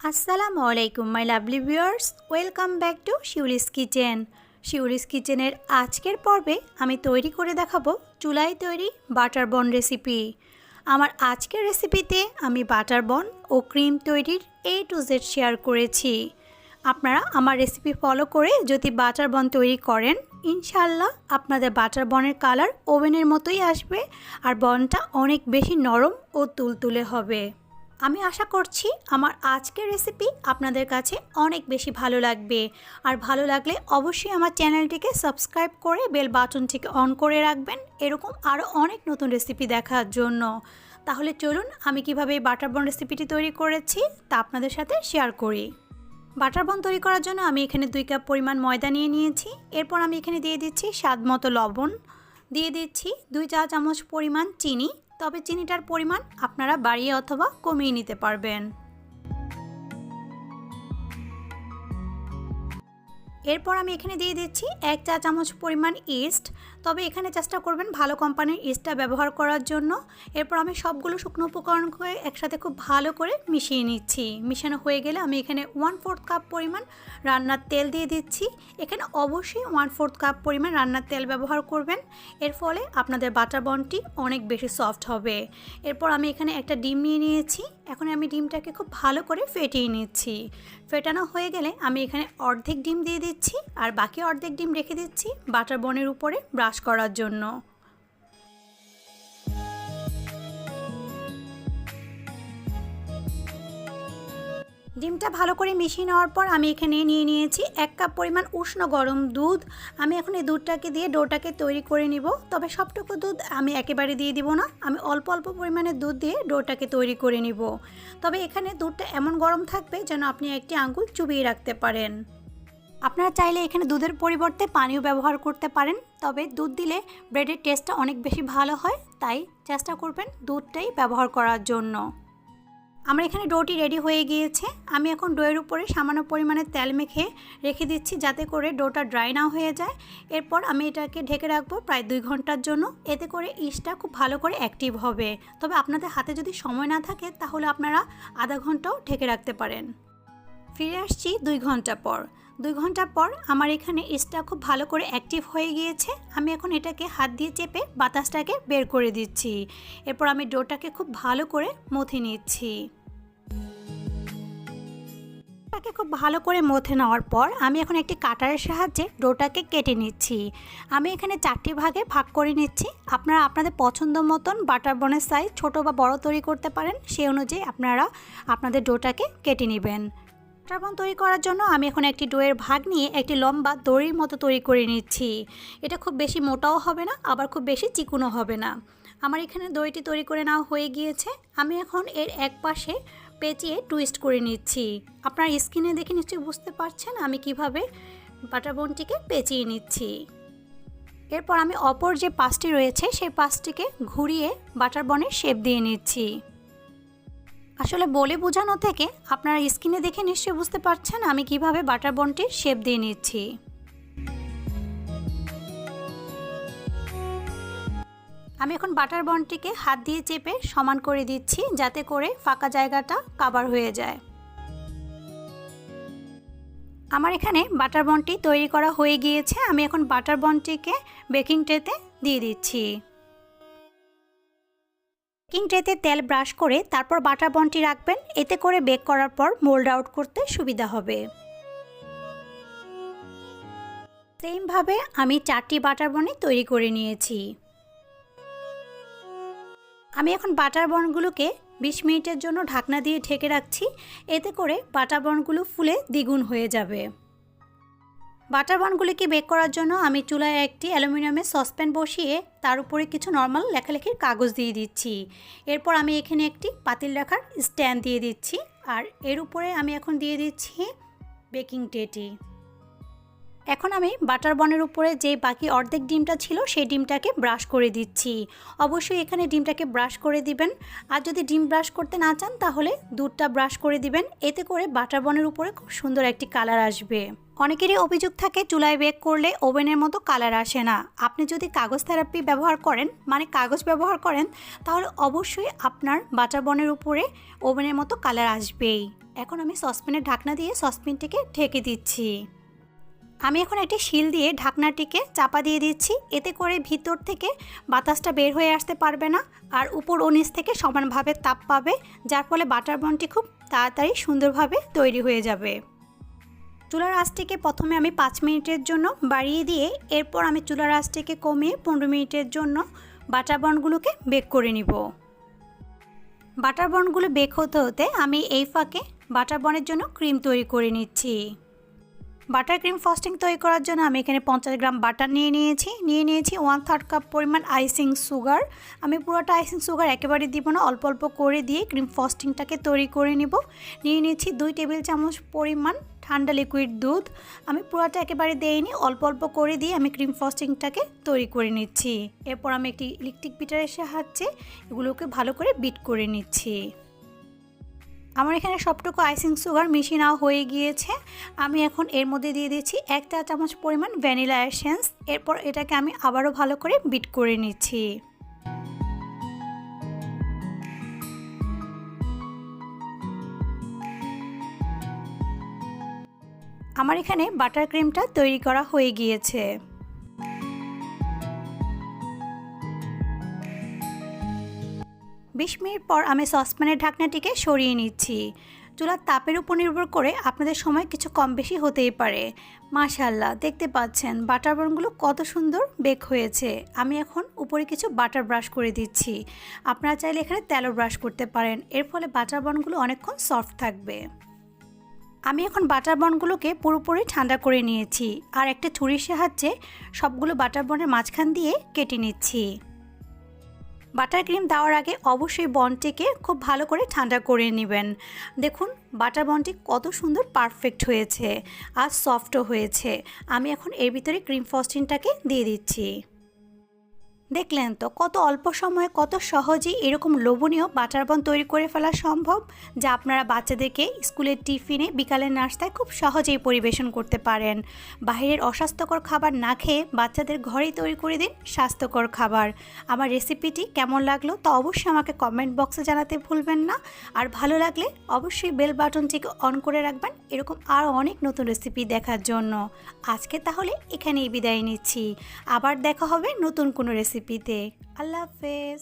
আসসালামু আলাইকুম my lovely viewers welcome back to Shiuli's kitchen Shiuli's কিচেনের আজকের পর্বে আমি তৈরি করে দেখাবো চুলায় তৈরি বাটার বন রেসিপি আমার আজকের রেসিপিতে আমি বাটার বন ও ক্রিম তৈরির এ টু জেড শেয়ার করেছি। আপনারা আমার রেসিপি ফলো করে যদি বাটার বন তৈরি করেন ইনশাল্লাহ আপনাদের বাটার বনের কালার ওভেনের মতোই আসবে আর বনটা অনেক বেশি নরম ও তুলতুলে হবে। আমি আশা করছি আমার আজকের রেসিপি আপনাদের কাছে অনেক বেশি ভালো লাগবে। আর ভালো লাগলে অবশ্যই আমার চ্যানেলটিকে সাবস্ক্রাইব করে বেল বাটনটিকে অন করে রাখবেন। এরকম আরও অনেক নতুন রেসিপি দেখার জন্য। তাহলে চলুন আমি কীভাবে এই বাটার বন রেসিপিটি তৈরি করেছি তা আপনাদের সাথে শেয়ার করি। বাটার বন তৈরি করার জন্য আমি এখানে দুই কাপ পরিমাণ ময়দা নিয়ে নিয়েছি। এরপর আমি এখানে দিয়ে দিচ্ছি স্বাদ মতো লবণ। দিয়ে দিচ্ছি দুই চা চামচ পরিমাণ চিনি। তবে চিনিটার পরিমাণ আপনারা বাড়িয়ে অথবা কমিয়ে নিতে পারবেন। এরপর আমি এখানে দিয়ে দিচ্ছি এক চা চামচ পরিমাণ ইস্ট তবে এখানে চেষ্টা করবেন ভালো কোম্পানির ইস্টটা ব্যবহার করার জন্য। এরপর আমি সবগুলো শুকনো উপকরণকে একসাথে খুব ভালো করে মিশিয়ে নিচ্ছি। মিশানো হয়ে গেলে আমি এখানে ওয়ান ফোর্থ কাপ পরিমাণ রান্নার তেল দিয়ে দিচ্ছি। এখানে অবশ্যই ওয়ান ফোর্থ কাপ পরিমাণ রান্নার তেল ব্যবহার করবেন। এর ফলে আপনাদের বাটার বনটি অনেক বেশি সফট হবে। এরপর আমি এখানে একটা ডিম নিয়ে নিয়েছি। এখন আমি ডিমটাকে খুব ভালো করে ফেটিয়ে নিচ্ছি। ফেটানো হয়ে গেলে আমি এখানে অর্ধেক ডিম দিয়ে দিচ্ছি। আর বাকি অর্ধেক ডিম রেখে দিচ্ছি বাটার বনের উপরে, ব্রাশ করার জন্য। ডিমটা ভালো করে মিশিয়ে নেওয়ার পর আমি এখানে নিয়ে নিয়েছি এক কাপ পরিমাণ উষ্ণ গরম দুধ। আমি এখন এই দুধটাকে দিয়ে ডোটাকে তৈরি করে নিব। তবে সবটুকু দুধ আমি একেবারে দিয়ে দিব না। আমি অল্প অল্প পরিমাণে দুধ দিয়ে ডোটাকে তৈরি করে নিব। তবে এখানে দুধটা এমন গরম থাকবে যেন আপনি একটি আঙ্গুল চুবিয়ে রাখতে পারেন। আপনারা চাইলে এখানে দুধের পরিবর্তে পানিও ব্যবহার করতে পারেন, তবে দুধ দিলে ব্রেডের টেস্টটা অনেক বেশি ভালো হয়, তাই চেষ্টা করবেন দুধটাই ব্যবহার করার জন্য। আমার এখানে ডোটি রেডি হয়ে গিয়েছে। আমি এখন ডোয়ের উপরে সামান্য পরিমাণে তেল মেখে রেখে দিচ্ছি যাতে করে ডোটা ড্রাই না হয়ে যায়। এরপর আমি এটাকে ঢেকে রাখব প্রায় দুই ঘণ্টার জন্য। এতে করে ইস্টটা খুব ভালো করে অ্যাক্টিভ হবে। তবে আপনাদের হাতে যদি সময় না থাকে, তাহলে আপনারা আধা ঘন্টাও ঢেকে রাখতে পারেন। ফিরে আসছি দুই ঘণ্টা পর। দুই ঘণ্টা পর আমার এখানে ইস্টটা খুব ভালো করে অ্যাক্টিভ হয়ে গিয়েছে। আমি এখন এটাকে হাত দিয়ে চেপে বাতাসটাকে বের করে দিচ্ছি। এরপর আমি ডোটাকে খুব ভালো করে মথে নিচ্ছি। ডোটাকে খুব ভালো করে মথে নেওয়ার পর আমি এখন একটি কাটারের সাহায্যে ডোটাকে কেটে নিচ্ছি। আমি এখানে চারটি ভাগে ভাগ করে নিচ্ছি। আপনারা আপনাদের পছন্দ মতন বাটার বনের সাইজ ছোট বা বড় তৈরি করতে পারেন, সেই অনুযায়ী আপনারা আপনাদের ডোটাকে কেটে নেবেন। বাটার বন তৈরি করার জন্য আমি এখন একটি ডোয়ের ভাগ নিয়ে একটি লম্বা দড়ির মতো তৈরি করে নিচ্ছি। এটা খুব বেশি মোটাও হবে না, আবার খুব বেশি চিকুনও হবে না। আমার এখানে দড়িটি তৈরি করে নেওয়া হয়ে গিয়েছে। আমি এখন এর এক পাশে পেঁচিয়ে টুইস্ট করে নিচ্ছি। আপনার স্কিনে দেখে নিশ্চয়ই বুঝতে পারছেন আমি কীভাবে বাটার বনটিকে পেঁচিয়ে নিচ্ছি। এরপর আমি অপর যে পাশটি রয়েছে, সেই পাশটিকে ঘুরিয়ে বাটার বনের শেপ দিয়ে নিচ্ছি। আসলে বলে বোঝানো থেকে আপনারা স্কিনে দেখে নিশ্চয়ই বুঝতে পারছেন আমি কীভাবে বাটার বনটির শেপ দিয়ে নিচ্ছি। আমি এখন বাটার বনটিকে হাত দিয়ে চেপে সমান করে দিচ্ছি যাতে করে ফাঁকা জায়গাটা কাবার হয়ে যায়। আমার এখানে বাটার বনটি তৈরি করা হয়ে গিয়েছে। আমি এখন বাটার বনটিকে বেকিং ট্রেতে দিয়ে দিচ্ছি। বেকিং ট্রেতে তেল ব্রাশ করে তারপর বাটার বনটি রাখবেন। এতে করে বেক করার পর মোল্ড আউট করতে সুবিধা হবে। সেমভাবে আমি চারটি বাটার বনে তৈরি করে নিয়েছি। আমি এখন বাটার বনগুলোকে বিশ মিনিটের জন্য ঢাকনা দিয়ে ঢেকে রাখছি। এতে করে বাটার বনগুলো ফুলে দ্বিগুণ হয়ে যাবে। বাটার বনগুলিকে বেক করার জন্য আমি চুলায় একটি অ্যালুমিনিয়ামের সসপ্যান বসিয়ে তার উপরে কিছু নর্মাল লেখালেখির কাগজ দিয়ে দিচ্ছি। এরপর আমি এখানে একটি পাতিল রাখার স্ট্যান্ড দিয়ে দিচ্ছি। আর এর উপরে আমি এখন দিয়ে দিচ্ছি বেকিং ট্রেটি এখন আমি বাটার বনের উপরে যে বাকি অর্ধেক ডিমটা ছিল, সেই ডিমটাকে ব্রাশ করে দিচ্ছি। অবশ্যই এখানে ডিমটাকে ব্রাশ করে দিবেন। আর যদি ডিম ব্রাশ করতে না চান, তাহলে দুধটা ব্রাশ করে দিবেন। এতে করে বাটার বনের উপরে খুব সুন্দর একটি কালার আসবে। অনেকেরই অভিযোগ থাকে, চুলায় বেক করলে ওভেনের মতো কালার আসে না। আপনি যদি কাগজ থেরাপি ব্যবহার করেন মানে কাগজ ব্যবহার করেন, তাহলে অবশ্যই আপনার বাটার বনের উপরে ওভেনের মতো কালার আসবেই। এখন আমি সসপ্যানের ঢাকনা দিয়ে সসপ্যানটিকে ঢেকে দিচ্ছি। আমি এখন একটি শিল দিয়ে ঢাকনাটিকে চাপা দিয়ে দিচ্ছি। এতে করে ভিতর থেকে বাতাসটা বের হয়ে আসতে পারবে না আর উপর ও নিচ থেকে সমানভাবে তাপ পাবে, যার ফলে বাটার বনটি খুব তাড়াতাড়ি সুন্দরভাবে তৈরি হয়ে যাবে। চুলার আঁচটিকে প্রথমে আমি পাঁচ মিনিটের জন্য বাড়িয়ে দিয়ে এরপর আমি চুলার আঁচটিকে কমিয়ে পনেরো মিনিটের জন্য বাটার বনগুলোকে বেক করে নিব। বাটার বনগুলো বেক হতে হতে আমি এই ফাঁকে বাটার বনের জন্য ক্রিম তৈরি করে নিচ্ছি। বাটার ক্রিম ফ্রস্টিং তৈরি করার জন্য আমি এখানে পঞ্চাশ গ্রাম বাটার নিয়ে নিয়েছি। নিয়ে নিয়েছি ওয়ান থার্ড কাপ পরিমাণ আইসিং সুগার আমি পুরোটা আইসিং সুগার একেবারে দিব না, অল্প অল্প করে দিয়ে ক্রিম ফ্রস্টিংটাকে তৈরি করে নিব। নিয়ে নিয়েছি দুই টেবিল চামচ পরিমাণ ঠান্ডা লিকুইড দুধ। আমি পুরোটা একেবারে দেইনি, অল্প অল্প করে দিয়ে আমি ক্রিম ফ্রস্টিংটাকে তৈরি করে নিচ্ছি। এরপর আমি একটি ইলেকট্রিক বিটারের সাহায্যে এগুলোকে ভালো করে বিট করে নিচ্ছি। আমার এখানে সবটুকু আইসিং সুগার মিশিয়ে নেওয়া হয়ে গিয়েছে। আমি এখন এর মধ্যে দিয়ে দিচ্ছি এক চা চামচ পরিমাণ ভ্যানিলা এসেন্স। এরপর এটাকে আমি আবারও ভালো করে বিট করে নিচ্ছি। আমার এখানে বাটার ক্রিমটা তৈরি করা হয়ে গিয়েছে। বিশ মিনিট পর আমি সসপ্যানের ঢাকনাটিকে সরিয়ে নিচ্ছি। চুলার তাপের উপর নির্ভর করে আপনাদের সময় কিছু কম বেশি হতেই পারে। মাশাল্লাহ দেখতে পাচ্ছেন বাটার বনগুলো কত সুন্দর বেক হয়েছে। আমি এখন উপরে কিছু বাটার ব্রাশ করে দিচ্ছি। আপনারা চাইলে এখানে তেলও ব্রাশ করতে পারেন। এর ফলে বাটার বনগুলো অনেকক্ষণ সফট থাকবে। আমি এখন বাটার বনগুলোকে পুরোপুরি ঠান্ডা করে নিয়েছি। আর একটা ছুরির সাহায্যে সবগুলো বাটার বনের মাঝখান দিয়ে কেটে নিচ্ছি। বাটার ক্রিম দেওয়ার আগে অবশ্যই বনটিকে খুব ভালো করে ঠান্ডা করে নেবেন। দেখুন, বাটার বনটি কত সুন্দর পারফেক্ট হয়েছে আর সফটও হয়েছে। আমি এখন এর ভিতরে ক্রিম ফস্টিনটাকে দিয়ে দিচ্ছি। দেখলেন তো কত অল্প সময়ে কত সহজেই এরকম লোভনীয় বাটার বন তৈরি করে ফেলা সম্ভব, যা আপনারা বাচ্চাদেরকে স্কুলের টিফিনে বিকালের নাস্তায় খুব সহজেই পরিবেশন করতে পারেন। বাইরের অস্বাস্থ্যকর খাবার না খেয়ে বাচ্চাদের ঘরেই তৈরি করে দিন স্বাস্থ্যকর খাবার। আমার রেসিপিটি কেমন লাগল তা অবশ্যই আমাকে কমেন্ট বক্সে জানাতে ভুলবেন না। আর ভালো লাগলে অবশ্যই বেল বাটনটিকে অন করে রাখবেন, এরকম আরও অনেক নতুন রেসিপি দেখার জন্য। আজকে তাহলে এখানেই বিদায় নিচ্ছি। আবার দেখা হবে নতুন কোনো রেসিপিতে আল্লাহ হাফেজ